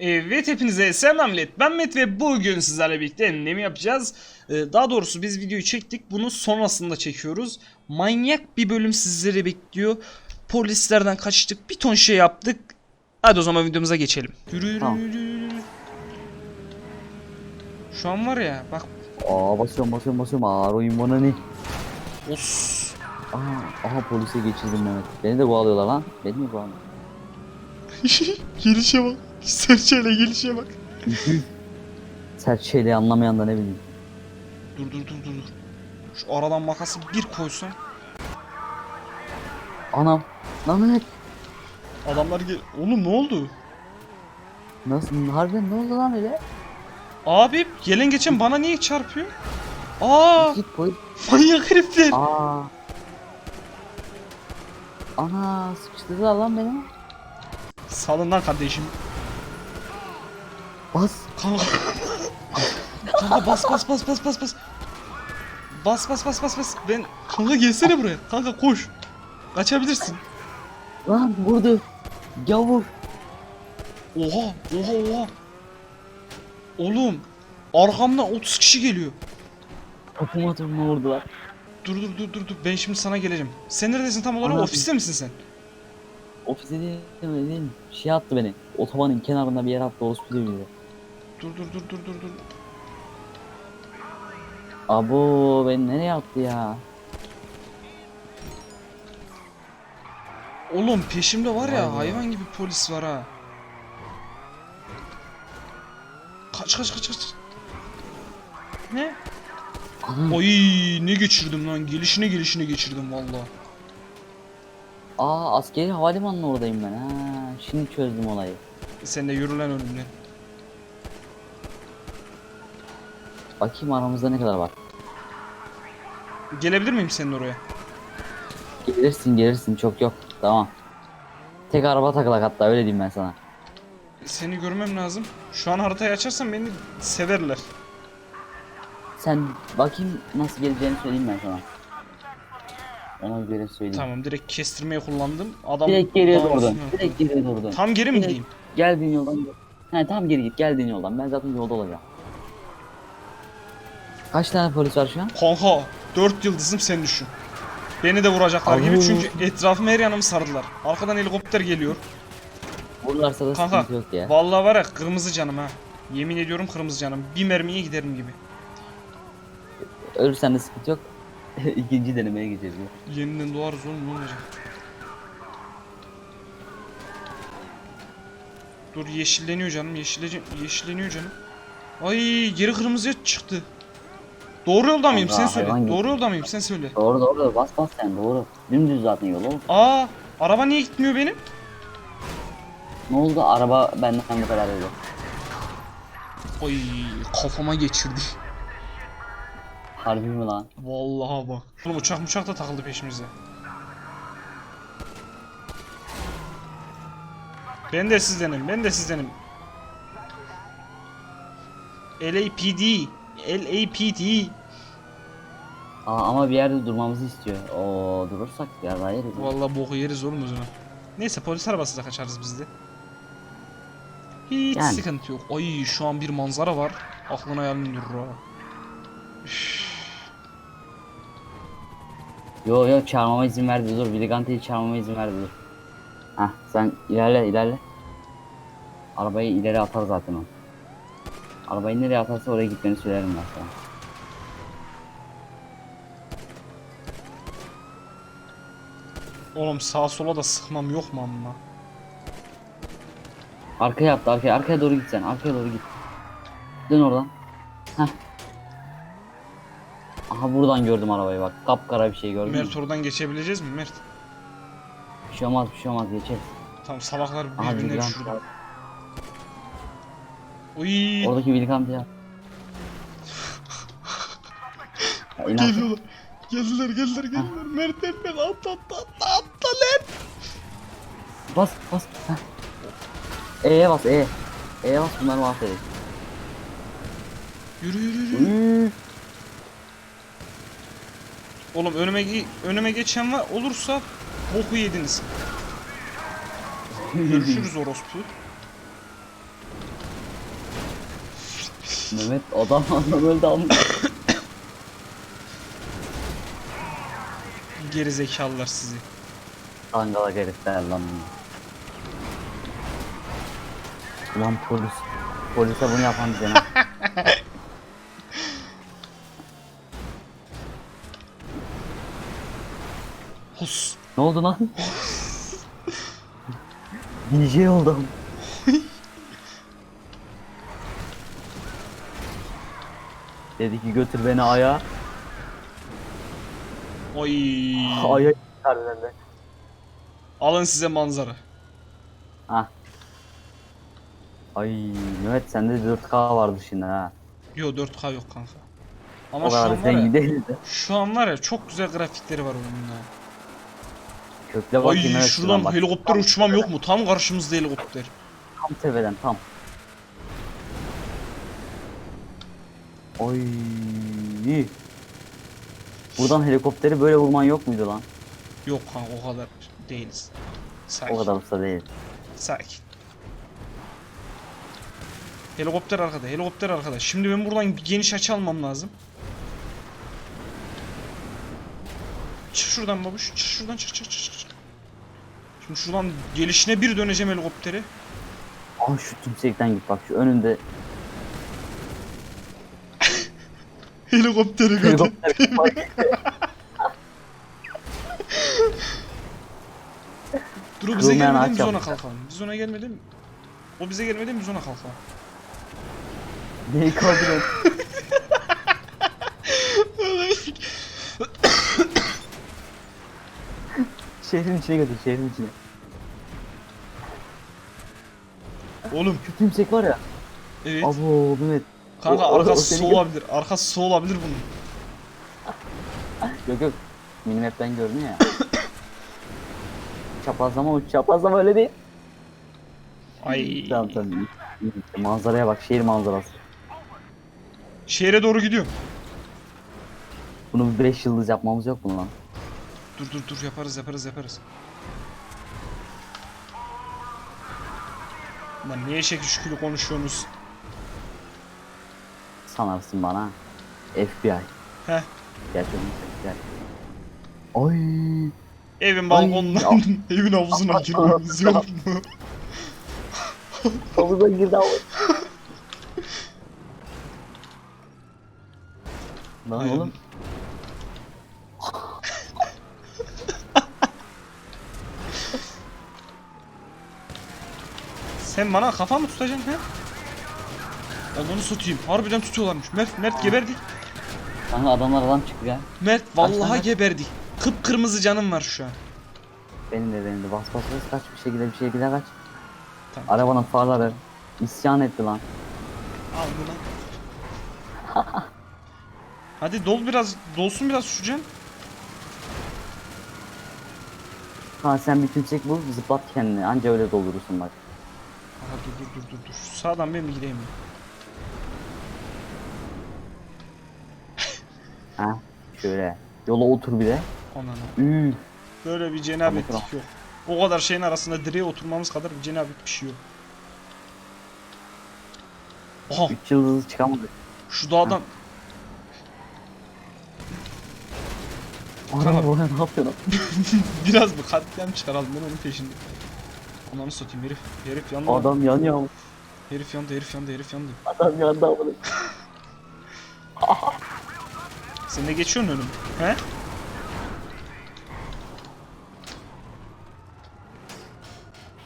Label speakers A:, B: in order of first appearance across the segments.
A: Evet hepinize selam millet. Ben Met ve bugün sizlerle birlikte ne mi yapacağız? Ee, daha doğrusu biz videoyu çektik. Bunu sonrasında çekiyoruz. Manyak bir bölüm sizleri bekliyor. Polislerden kaçtık. Bir ton şey yaptık. Hadi o zaman videomuza geçelim. Yürü yürü
B: Tamam.
A: yürü, yürü. Şu an var ya bak.
B: Aa basıyorum basıyorum basıyorum. Ağır oyun bana ne?
A: Os.
B: Aha, aha polise geçirdim Mehmet. Beni de kovalıyorlar lan. Beni mi kovalıyorlar?
A: gelişe bak. Serçeyle gelişe bak.
B: Sert şeyleri anlamayan da ne bileyim.
A: Dur dur dur dur. Şu aradan makası bir koysan.
B: Anam. Lan Mehmet.
A: Adamlar gel... Oğlum ne oldu?
B: Nasıl? Harbiden ne oldu lan öyle?
A: Abi gelen geçen bana niye çarpıyor? Aa
B: Git polis.
A: manyak herifler.
B: Aa. Ana sıkıştırdılar lan beni.
A: Salın lan kardeşim.
B: Bas.
A: Kanka. Kanka bas bas bas bas bas bas. Bas bas bas bas bas. Ben kanka gelsene buraya. Kanka koş. Kaçabilirsin.
B: Lan vurdu. Gavur.
A: Oha oha oha. Oğlum arkamdan 30 kişi geliyor.
B: Kapıma turma vurdular.
A: Dur dur dur dur dur ben şimdi sana geleceğim. Sen neredesin tam olarak? Ofiste misin sen?
B: Ofise değil, değil. Şey attı beni. Otobanın kenarında bir yere attı. Orospu gibi.
A: Dur dur dur dur dur dur.
B: Abo beni nereye attı ya?
A: Oğlum peşimde var ya
B: Vay be.
A: hayvan gibi polis var ha. Kaç kaç kaç kaç. Ne? Oy ne geçirdim lan gelişine gelişine geçirdim valla.
B: Aa askeri havalimanının oradayım ben. Ha, şimdi çözdüm olayı.
A: Sen de yürü lan önümden.
B: Bakayım aramızda ne kadar var.
A: Gelebilir miyim senin oraya?
B: Gelirsin gelirsin çok yok. Tamam. Tek araba takılak hatta öyle diyeyim ben sana.
A: Seni görmem lazım. Şu an haritayı açarsan beni severler.
B: Sen bakayım nasıl geleceğini söyleyeyim ben sana. Ona göre söyleyeyim.
A: Tamam direkt kestirmeyi kullandım. Adam
B: Direkt geriye
A: üstüne-
B: Direkt geriye durdun.
A: Tam geri mi
B: Direkt-
A: gideyim?
B: Geldiğin yoldan gel. He tam geri git geldiğin yoldan. Ben zaten yolda olacağım. Kaç tane polis var şu an?
A: Kanka 4 yıldızım sen düşün. Beni de vuracaklar gibi çünkü etrafıma her yanımı sardılar. Arkadan helikopter geliyor.
B: Vururlarsa da
A: Kanka
B: sıkıntı yok ya.
A: vallahi var ya kırmızı canım ha. Yemin ediyorum kırmızı canım. Bir mermiye giderim gibi.
B: Ölürsen de sıkıntı yok. İkinci denemeye geçeceğiz.
A: Yeniden doğarız oğlum ne olacak? Dur yeşilleniyor canım yeşille, yeşilleniyor canım. Ay geri kırmızıya çıktı. Doğru yolda mıyım sen söyle. Doğru yolda mıyım sen söyle.
B: Doğru doğru bas bas sen doğru. Dümdüz zaten yol oğlum.
A: Aa araba niye gitmiyor benim?
B: Ne oldu araba benden bu kadar dedi.
A: Ay kafama geçirdi.
B: Harbi mi lan?
A: Vallahi bak. Oğlum uçak uçak da takıldı peşimize. Ben de sizdenim, ben de sizdenim. LAPD, LAPD.
B: Aa, ama bir yerde durmamızı istiyor. Oo durursak ya daha yeriz.
A: Vallahi boku yeriz oğlum zaman. Neyse polis arabasıyla kaçarız biz de. Hiç
B: Yani.
A: sıkıntı yok. Ay şu an bir manzara var. Aklına hayalini durur ha.
B: Yo yo çağırmama izin verdi dur. Biligante'yi çağırmama izin verdi dur. Hah sen ilerle ilerle. Arabayı ileri atar zaten o. Arabayı nereye atarsa oraya gitmeni söylerim ben sana.
A: Oğlum sağa sola da sıkmam yok mu amma?
B: Arkaya attı arkaya. Arkaya doğru git sen. Arkaya doğru git. Dön oradan. Heh. Aha buradan gördüm arabayı bak. Kapkara bir şey gördün mü?
A: Mert oradan geçebileceğiz mi Mert?
B: Bir şey olmaz bir şey olmaz geçeriz.
A: Tamam salaklar
B: Aha
A: birbirine düşürdü. Uy.
B: Oradaki Vilgante ya. Ya.
A: Geliyorlar. Geldiler geldiler geldiler. Mert Mert atla atla atla atla lan.
B: Bas bas. E'ye bas E. E'ye bas bunları mahvedin.
A: Yürü yürü yürü.
B: Üf.
A: Oğlum önüme önüme geçen var olursa boku yediniz. Görüşürüz orospu.
B: Mehmet adam adam öldü ama.
A: Geri zekalılar sizi.
B: Dangalak herifler lan. Ulan polis. Polise bunu yapan bize
A: Hus.
B: Ne oldu lan? DJ oldum. Dedi ki götür beni aya.
A: Oy.
B: Aya çıkar.
A: Alın size manzara.
B: Ha. Ay Mehmet sende 4K vardı şimdi ha.
A: Yo 4K yok kanka. Ama
B: o
A: şu an var ya, şu an var ya çok güzel grafikleri var onun ya.
B: Kökle bakayım
A: Ay
B: Mehmet
A: şuradan
B: bak.
A: helikopter uçmam yok mu? Tam karşımızda helikopter.
B: Tam tepeden tam. Oy. Buradan helikopteri böyle vurman yok muydu lan?
A: Yok kanka o kadar değiliz. Sakin.
B: O kadar usta değil.
A: Sakin. Helikopter arkada, helikopter arkada. Şimdi ben buradan bir geniş açı almam lazım. Çık şuradan babuş, çık şuradan çık çık çık çık. Şimdi şuradan gelişine bir döneceğim helikopteri.
B: Aa şu tümsekten git bak şu önünde
A: Helikopteri götür.
B: helikopter var.
A: Dur o bize
B: Kırılmayan
A: gelmeden biz ona
B: yapmışlar.
A: kalkalım. Biz ona gelmeden o bize gelmeden biz ona kalkalım.
B: Neyi şehrin içine götür şehrin içine.
A: Oğlum
B: Şu tümsek var ya.
A: evet.
B: Abo Mehmet.
A: Kanka
B: o- o- o
A: arkası
B: seni
A: su
B: gö-
A: olabilir. Arkası su olabilir bunun.
B: Yok yok. Minimap'ten gördün ya. çaprazlama uç çaprazlama öyle değil.
A: Ay.
B: Tamam tamam. iyi, iyi. Manzaraya bak şehir manzarası.
A: Şehre doğru gidiyorum.
B: Bunu 5 yıldız yapmamız yok mu lan?
A: Dur dur dur yaparız yaparız yaparız. Lan niye şekil şükürlü konuşuyorsunuz?
B: Sanarsın bana. FBI.
A: Heh.
B: Gerçekten FBI. Oy.
A: Evin balkonundan evin havuzuna girmemiz yok mu?
B: Havuza girdi ama. Lan oğlum.
A: Sen bana kafa mı tutacaksın he? Onu satayım. Harbiden tutuyorlarmış. Mert, Mert geberdik.
B: Kanka adamlar adam çıktı ya.
A: Mert vallahi
B: tane?
A: geberdik. Kıpkırmızı canım var şu an.
B: Benim de benim de. Bas bas bas kaç bir şekilde bir şekilde kaç.
A: Tamam.
B: Arabanın farları isyan etti lan.
A: Al bunu. Hadi dol biraz, dolsun biraz şu can.
B: Ha sen bir tümsek bul zıplat kendini anca öyle doldurursun bak.
A: Aha dur dur dur dur dur. Sağdan ben mi gideyim?
B: Ha şöyle. Yola otur bir de.
A: Ananı.
B: Üü.
A: Böyle bir cenabetlik
B: Tamam,
A: yok. O kadar şeyin arasında direğe oturmamız kadar bir cenabet bir şey yok. Aha
B: 3 yıldızı çıkamadık.
A: şu dağdan
B: Ana bu ne yapıyorsun?
A: biraz bir katliam çıkaralım ben onun peşinde. Ananı satayım herif. Herif yandı. lan.
B: Adam yanıyor.
A: Herif yandı herif yandı herif yandı.
B: Adam yandı amına.
A: Sen de geçiyorsun önüm. He?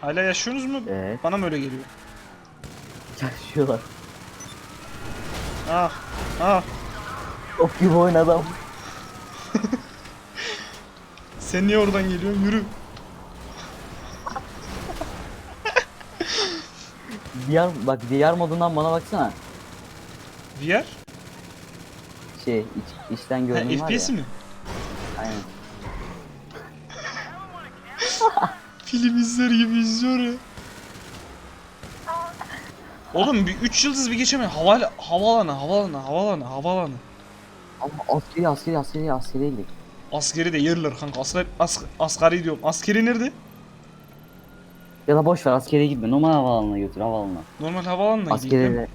A: Hala yaşıyorsunuz mu?
B: Evet.
A: Bana mı öyle geliyor?
B: Yaşıyorlar.
A: Ah. Ah.
B: Top gibi oyun adam.
A: Sen niye oradan geliyorsun? Yürü.
B: Diğer bak diğer modundan bana baksana.
A: VR?
B: Şey iç, içten görünüm var
A: FPS
B: ya.
A: mi?
B: Aynen.
A: Film izler gibi izliyor ya. Oğlum bir 3 yıldız bir geçemiyor. Hava havaalanı, havaalanı, havaalanı, havaalanı.
B: Ama askeri askeri askeri askeri gidelim.
A: Askeri de yerler kanka. Asker, as, asgari diyorum. Askeri nerede?
B: Ya da boş ver askere gitme. Normal havaalanına götür havaalanına.
A: Normal havaalanına gideyim. Değil mi?
B: de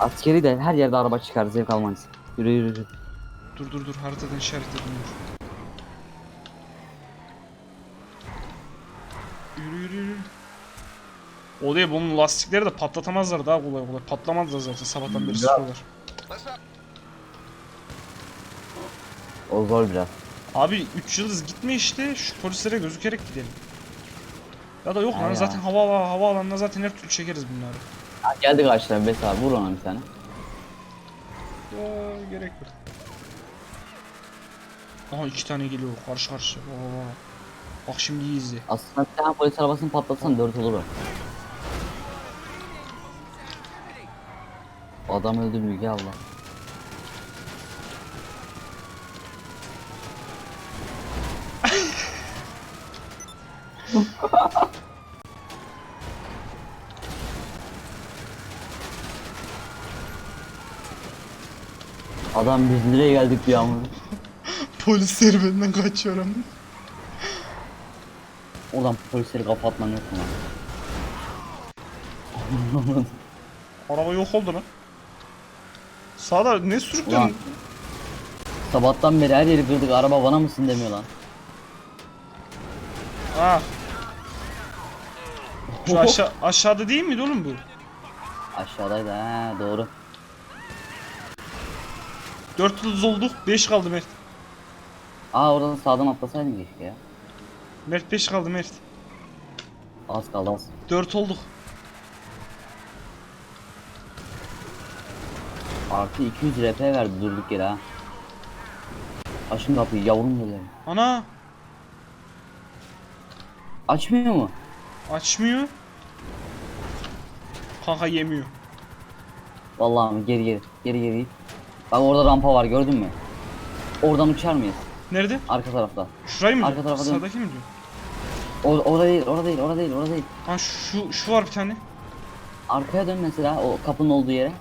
B: Askeri de her yerde araba çıkar zevk almanız. Yürü yürü yürü.
A: Dur dur dur haritadan işaretledim dur. Yürü yürü yürü. O değil bunun lastikleri de patlatamazlar daha kolay kolay. Patlamazlar zaten sabahtan beri sıkıyorlar.
B: O zor biraz.
A: Abi 3 yıldız gitme işte şu polislere gözükerek gidelim. Ya da yok lan zaten hava havaalanına zaten her türlü çekeriz bunları.
B: Ha, geldi karşıdan Bes abi vur ona bir tane.
A: Ya gerek yok. Aha iki tane geliyor karşı karşıya. Oo. Bak şimdi iyi izle.
B: Aslında bir tane polis arabasını patlatsan 4 olur o. Adam öldü Müge abla. Adam biz nereye geldik bir yağmur?
A: Polisler benden kaçıyor ama.
B: Oradan polisleri kapatman yok mu lan?
A: Araba yok oldu lan. Sağda ne?
B: Ulan. Sabahtan beri her yeri kırdık araba bana mısın demiyor lan.
A: Ha. Şu aşağı aşağıda değil miydi oğlum bu?
B: Aşağıdaydı ha doğru.
A: 4 yıldız olduk. 5 kaldı Mert.
B: Aa oradan sağdan atlasaydın keşke ya.
A: Mert 5 kaldı Mert.
B: Az kaldı az.
A: 4 olduk.
B: Artı 200 RP verdi durduk yere ha. Açın kapıyı yavrum böyle.
A: Ana
B: Açmıyor mu?
A: açmıyor. Kanka yemiyor.
B: Vallahi geri geri geri geri. Bak orada rampa var gördün mü? Oradan uçar mıyız?
A: Nerede?
B: Arka tarafta.
A: Şurayı mı?
B: Arka tarafa dön.
A: Sağdaki mi diyor?
B: O orada değil, orada değil, orada değil, orada değil.
A: Ha şu şu var bir tane.
B: Arkaya dön mesela o kapının olduğu yere.